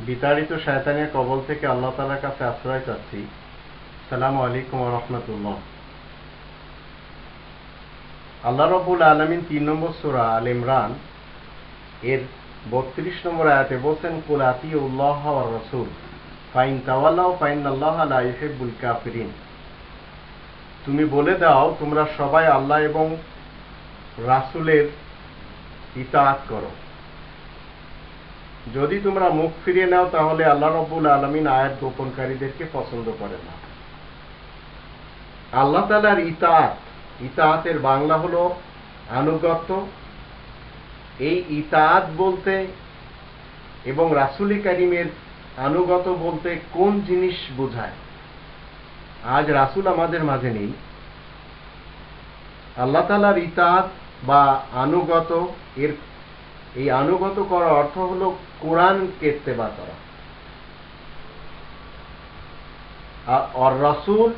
বিতাড়িত শয়তানের কবল থেকে আল্লাহ তালার কাছে আশ্রয় চাচ্ছি। সালাম আলাইকুম রহমতুল্লাহ। আল্লাহ রবুল আলমিন তিন নম্বর সুরা আল ইমরান এর বত্রিশ নম্বর আয়াতে বলছেন, কুল আতি উল্লাহ রসুল, ফাইন তাওয়াল্লাহ ফাইন আল্লাহ আলা কাফিরিন। তুমি বলে দাও, তোমরা সবাই আল্লাহ এবং রাসুলের ইতাআত করো। যদি তোমরা মুখ ফিরিয়ে নাও, তাহলে আল্লাহ রব্বুল আলমিন আয়াত গোপনকারীদেরকে পছন্দ করে না। আল্লাহ তালার ইতাআত, ইতাআতের বাংলা হলো আনুগত্য। এই ইতাআত বলতে এবং রাসুলি কারিমের আনুগত বলতে কোন জিনিস বোঝায়? আজ রাসুল আমাদের মাঝে নেই। আল্লাহ তালার ইতাআত বা আনুগত এর এই আনুগত করার অর্থ হলো কোরআনকে ইত্তেবা করা। আর রাসুল,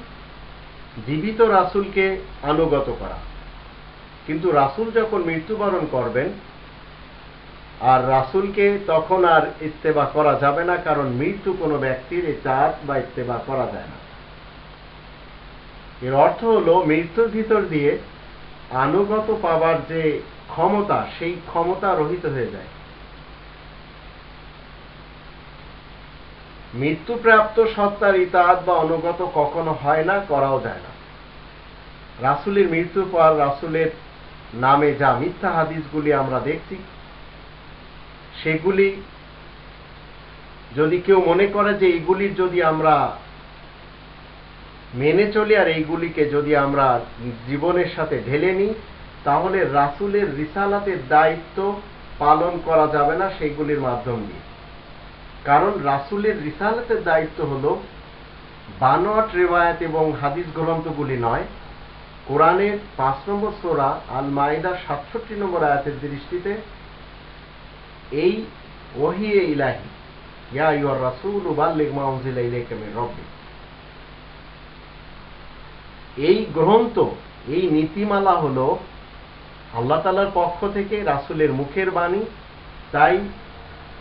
জীবিত রাসুলকে আনুগত করা। কিন্তু রাসুল যখন মৃত্যুবরণ করবেন, আর রাসুলকে তখন আর ইত্তেবা করা যাবে না, কারণ মৃত্যু কোনো ব্যক্তির ইতাত বা ইত্তেবা করা যায় না। এর অর্থ হলো মৃত্যুর ভিতর দিয়ে আনুগত পাবার যে ক্ষমতা, সেই ক্ষমতা রহিত হয়ে যায়। মৃত্যুপ্রাপ্ত সত্তার ইতাহাত বা অনুগত কখনো হয় না, করাও যায় না। রাসুলের মৃত্যুর পর রাসুলের নামে যা মিথ্যা হাদিসগুলি আমরা দেখছি, সেগুলি যদি কেউ মনে করে যে এইগুলির যদি আমরা মেনে চলি আর এইগুলিকে যদি আমরা জীবনের সাথে ঢেলে নিই তাহলে রাসুলের রিসালাতের দায়িত্ব পালন করা যাবে না সেইগুলির মাধ্যম দিয়ে। কারণ রাসুলের রিসালাতের দায়িত্ব হল বানোয়াট রেওয়ায়ত এবং হাদিস গ্রন্থগুলি নয়। কোরআনের পাঁচ নম্বর সোরা আল মাইদার সাতষট্টি নম্বর আয়াতের দৃষ্টিতে এই ওহিয়ে ইলাহি, ইয়া ইউর রাসুল উবাল্লিগ মাউজিলা ইলাইকা মির রব্বি। এই গ্রন্থ, এই নীতিমালা হলো আল্লাহ তালার পক্ষ থেকে রাসুলের মুখের বাণী। তাই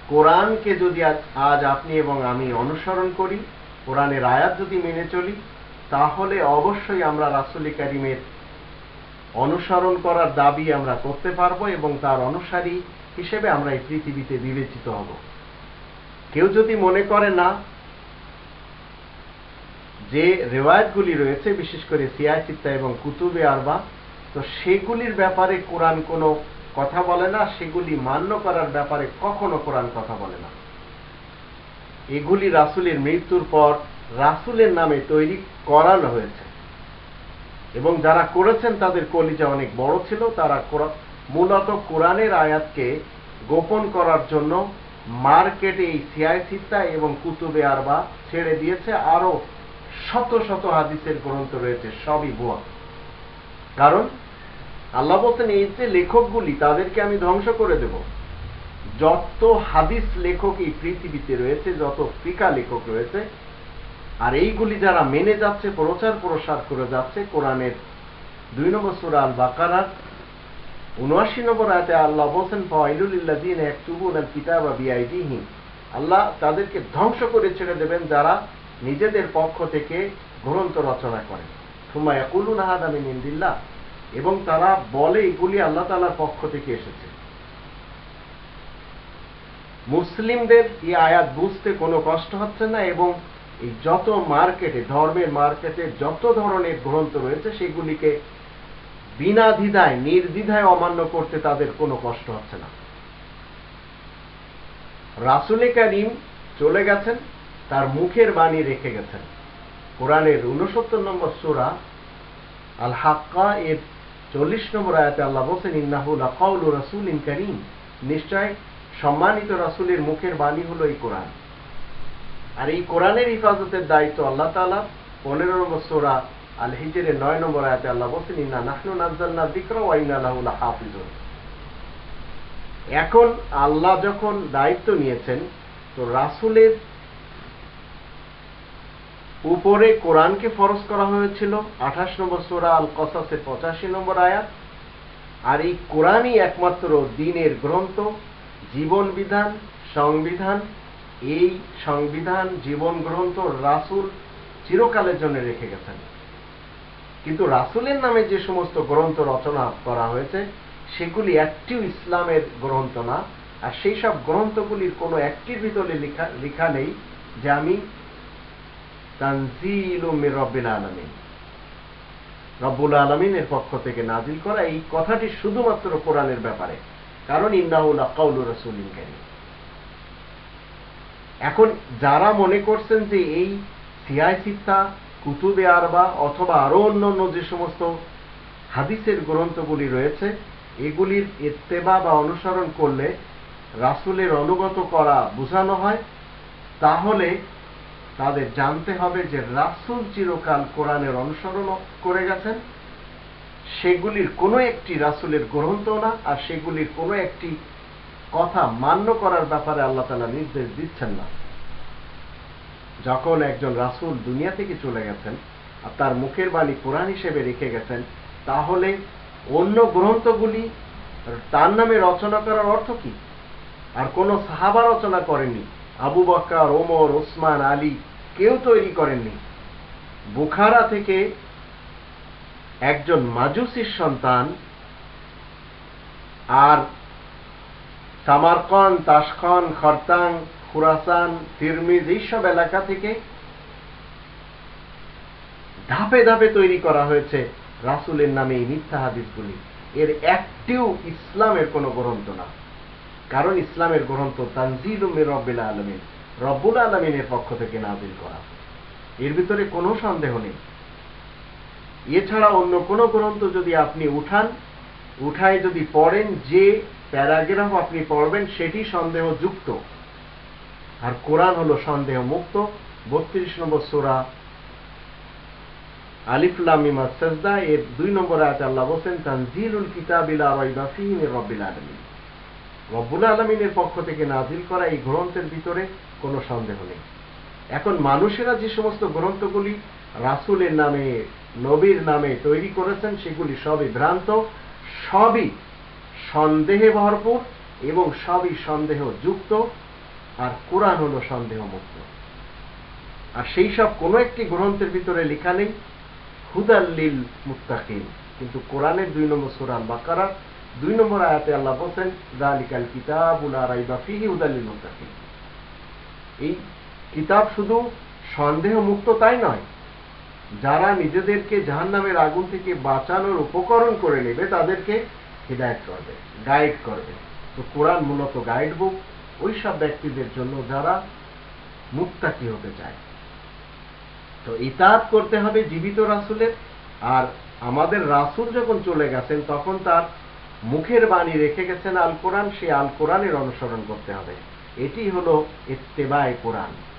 কোরআনকে যদি আজ আপনি এবং আমি অনুসরণ করি, কোরআনের আয়াত যদি মেনে চলি, তাহলে অবশ্যই আমরা রাসুলি কারিমের অনুসরণ করার দাবি আমরা করতে পারব এবং তার অনুসারী হিসেবে আমরা এই পৃথিবীতে বিবেচিত হব। কেউ যদি মনে করে না, যে রেওয়ায়তগুলি রয়েছে, বিশেষ করে সিয়াচিত্তা এবং কুতুবে আরবা তো সেগুলির ব্যাপারে কোরআন কোনো কথা বলে না, সেগুলি মান্য করার ব্যাপারে কখনো কোরআন কথা বলে না। এগুলি রাসুলের মৃত্যুর পর রাসুলের নামে তৈরি করানো হয়েছে। এবং যারা করেছেন তাদের কলিজা অনেক বড় ছিল, তারা মূলত কোরআনের আয়াতকে গোপন করার জন্য মার্কেটে এই সিয়াই সিত্তা এবং কুতুবে আরবা ছেড়ে দিয়েছে। আরও শত শত হাদিসের গ্রন্থ রয়েছে, সবই ভুয়া। কারণ আল্লাহ বলছেন, এই যে লেখকগুলি, তাদেরকে আমি ধ্বংস করে দেব। যত হাদিস লেখক এই পৃথিবীতে রয়েছে, যত ফিকা লেখক রয়েছে, আর এইগুলি যারা মেনে যাচ্ছে, প্রচার প্রসার করে যাচ্ছে, কোরআনের দুই নম্বর সুরা আল বাকারার উনআশি নম্বর আয়তে আল্লাহ বলছেন ফাইলুলিল্লাযিনা ইয়াকতুবুনা আল কিতাবা বিআইদিহিম। আল্লাহ তাদেরকে ধ্বংস করে ছেড়ে দেবেন যারা নিজেদের পক্ষ থেকে গ্রন্থ রচনা করেন সুম্মা ইয়াকুলুনা হাদা মিন ইনদিল্লাহ। এবং তারা বলে এগুলি আল্লাহ তালার পক্ষ থেকে এসেছে। মুসলিমদের এই আয়াত বুঝতে কোনো কষ্ট হচ্ছে না এবং এই যত মার্কেটে, ধর্মের মার্কেটে যত ধরনের গ্রন্থ রয়েছে, সেগুলিকে বিনা দ্বিধায় নির্দ্বিধায় অমান্য করতে তাদের কোনো কষ্ট হচ্ছে না। রাসুলে কারিম চলে গেছেন, তার মুখের বাণী রেখে গেছেন। কোরআনের উনসত্তর নম্বর সুরা আল হাক্কা এর চল্লিশ নম্বর আয়াতে আল্লাহ বলছেন ইন্নাহুল আকাউল রাসুল ইন করিম। নিশ্চয় সম্মানিত রাসুলের মুখের বাণী হলো এই কোরআন। আর এই কোরআনের হিফাজতের দায়িত্ব আল্লাহ তালা পনেরো নম্বর সোরা আল হিজের নয় নম্বর আয়াতে আল্লাহ বলছেন, ইন্না নাহনু নাজ্জালনা যিকরা ওয়া ইন্না লাহু লাহাফিজুন। এখন আল্লাহ যখন দায়িত্ব নিয়েছেন, তো রাসুলের উপরে কোরআনকে ফরজ করা হয়েছিল, আঠাশ নম্বর সোরা আল কসাসের পঁচাশি নম্বর আয়াত। আর এই কোরআনই একমাত্র দিনের গ্রন্থ, জীবন বিধান, সংবিধান। এই সংবিধান, জীবন গ্রন্থ রাসুল চিরকালের জন্য রেখে গেছেন। কিন্তু রাসুলের নামে যে সমস্ত গ্রন্থ রচনা করা হয়েছে, সেগুলি একটিও ইসলামের গ্রন্থ না। আর সেই সব গ্রন্থগুলির কোনো একটির ভিতরে লেখা লেখা নেই যে আমি তানজিল রব্বিল আলমিন। রব্বুল আলমিনের পক্ষ থেকে নাজিল করা এই কথাটি শুধুমাত্র কোরআনের ব্যাপারে, কারণ এখন যারা মনে করছেন যে এই কুতুবে আরবা অথবা আরও অন্য অন্য যে সমস্ত হাদিসের গ্রন্থগুলি রয়েছে, এগুলির ইত্তেবা বা অনুসরণ করলে রাসুলের অনুগত করা বোঝানো হয়, তাহলে তাদের জানতে হবে যে রাসুল চিরকাল কোরআনের অনুসরণ করে গেছেন। সেগুলির কোনো একটি রাসুলের গ্রন্থ না, আর সেগুলির কোনো একটি কথা মান্য করার ব্যাপারে আল্লাহ তালা নির্দেশ দিচ্ছেন না। যখন একজন রাসুল দুনিয়া থেকে চলে গেছেন আর তার মুখের বাণী কোরআন হিসেবে রেখে গেছেন, তাহলে অন্য গ্রন্থগুলি তার নামে রচনা করার অর্থ কি? আর কোনো সাহাবা রচনা করেননি। আবু বক্কর ওমর, ওসমান, আলী কেউ তৈরি করেননি। বুখারা থেকে একজন মাজুসির সন্তান আর সামারকন তাসখন খরতাং খুরাসান, তিরমিজ এইসব এলাকা থেকে ধাপে ধাপে তৈরি করা হয়েছে রাসুলের নামে এই মিথ্যা হাদিসগুলি। এর একটিও ইসলামের কোনো গ্রন্থ না। কারণ ইসলামের গ্রন্থ তানজিল রব্বিল আলমিন, রব্বুল আলমিনের পক্ষ থেকে নাজিল করা। এর ভিতরে কোনো সন্দেহ নেই। এছাড়া অন্য কোনো গ্রন্থ যদি আপনি উঠান, উঠায় যদি পড়েন, যে প্যারাগ্রাফ আপনি পড়বেন, সেটি সন্দেহযুক্ত। আর কোরআন হলো সন্দেহ মুক্ত বত্রিশ নম্বর সোরা আলিফুল্লামিমা সজদা এর দুই নম্বর আয়াত আল্লাহ বলছেন, তানজিলুল কিতাবিলা রাইবা রব্বিল আলামিন। রব্বুল আলমিনের পক্ষ থেকে নাজিল করা এই গ্রন্থের ভিতরে কোনো সন্দেহ নেই। এখন মানুষেরা যে সমস্ত গ্রন্থগুলি রাসুলের নামে, নবীর নামে তৈরি করেছেন, সেগুলি সবই ভ্রান্ত, সবই সন্দেহে ভরপুর এবং সবই সন্দেহ যুক্ত আর কোরআন হলো সন্দেহ মুক্ত আর সেই সব কোনো একটি গ্রন্থের ভিতরে লেখা নেই হুদাল্লিল মুত্তাকিন। কিন্তু কোরআনের দুই নম্বর সুরান বাকারা দুই নম্বর আয়াতে আল্লাহ বলছেন জালিকাল কিতাবুল আরাইবা ফিহি মুত্তাকিন। এই কিতাব শুধু সন্দেহ মুক্ত তাই নয়, যারা নিজেদেরকে জাহান্নামের আগুন থেকে বাঁচানোর উপকরণ করে নেবে, তাদেরকে হৃদায়ত করবে গাইড করবে তো কোরআন মূলত গাইড বুক, ওই সব ব্যক্তিদের জন্য যারা মুক্তাকি হতে চায়। তো ইতাত করতে হবে জীবিত রাসুলের, আর আমাদের রাসুল যখন চলে গেছেন, তখন তার মুখের বাণী রেখে গেছেন আল কোরআন, সেই আল কোরআনের অনুসরণ করতে হবে। এটি হলো ইত্তেবায় কোরআন।